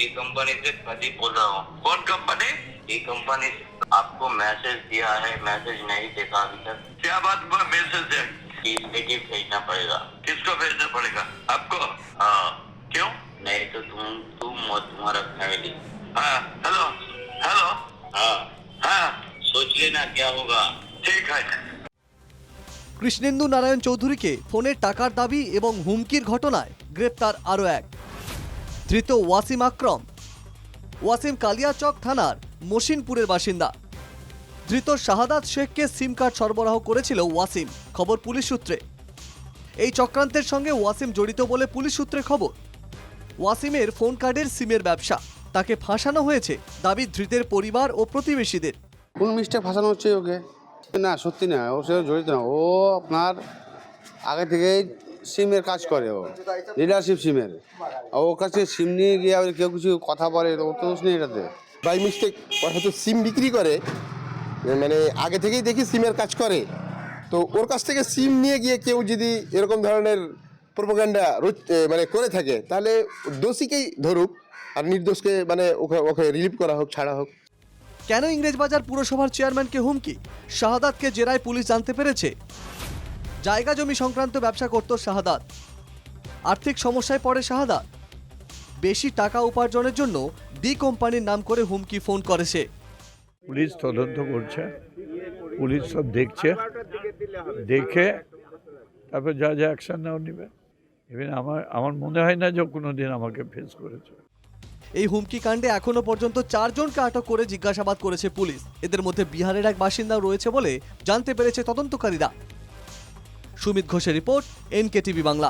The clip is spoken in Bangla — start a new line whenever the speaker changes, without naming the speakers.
ये कंपनी से प्रदीप बोल रहा हूँ कौन कंपनी ये कंपनी आपको मैसेज दिया है मैसेज नहीं देखा अभी तक क्या बात पर मैसेज है कि भेजना पड़ेगा किसको भेजना पड़ेगा आपको हाँ क्यों नहीं तो तुम तुम और तुम्हारा फैमिली हाँ हेलो हेलो हाँ हाँ सोच लेना क्या होगा ठीक है
কৃষ্ণেন্দু নারায়ণ চৌধুরীকে ফোনে টাকার দাবি এবং হুমকির ঘটনায় গ্রেপ্তার আরও এক ধৃত ওয়াসিম আক্রম। ওয়াসিম কালিয়াচক থানার মসিনপুরের বাসিন্দা। ধৃত শাহাদাত শেখকে সিম কার্ড সরবরাহ করেছিল ওয়াসিম, খবর পুলিশ সূত্রে। এই চক্রান্তের সঙ্গে ওয়াসিম জড়িত বলে পুলিশ সূত্রে খবর। ওয়াসিমের ফোন কার্ডের সিমের ব্যবসা, তাকে ফাঁসানো হয়েছে দাবি ধৃতের পরিবার ও প্রতিবেশীদের।
কোন ফাঁসানো হচ্ছে ওকে? না, সত্যি না, ও সে জড়িত না, ও আপনার আগে থেকেই সিমের কাজ করে ও। লিডারশিপ সিমের। ওর কাছে সিম নিয়ে গিয়ে আবার কেউ কিছু কথা বলে ওর তো নেই এটাতে।
বাই মিস্টেক ওর হয়তো সিম বিক্রি করে মানে আগে থেকেই দেখি সিমের কাজ করে। তো ওর কাছ থেকে সিম নিয়ে গিয়ে কেউ যদি এরকম ধরনের প্রোপাগান্ডা মানে করে থাকে, তাহলে দোষীকেই ধরুক, আর নির্দোষকে মানে ওকে ওকে রিলিভ করা হোক, ছাড়া হোক।
কেন ইংরেজবাজার পুরসভার চেয়ারম্যানকে হুমকি? শাহাদাতকে জেরায় পুলিশ জানতে পেরেছে? জায়গা জমি সংক্রান্ত ব্যবসা করত শাহাদাত। আর্থিক সমস্যায় পড়ে শাহাদাত। বেশি টাকা উপার্জনের জন্য ডি কোম্পানির নাম করে হুমকি ফোন করে সে।
পুলিশ তদন্ত করছে। পুলিশ সব দেখছে। দেখে তারপর যা যা অ্যাকশন নেওয়া নেবে। ইভেন আমার আমার মনে হয় না যে কোনো দিন আমাকে ফেস করেছে।
এই হুমকি কাণ্ডে এখনও পর্যন্ত চারজনকে আটক করে জিজ্ঞাসাবাদ করেছে পুলিশ। এদের মধ্যে বিহারের এক বাসিন্দাও রয়েছে বলে জানতে পেরেছে তদন্তকারীরা। সুমিত ঘোষের রিপোর্ট এনকে টিভি বাংলা।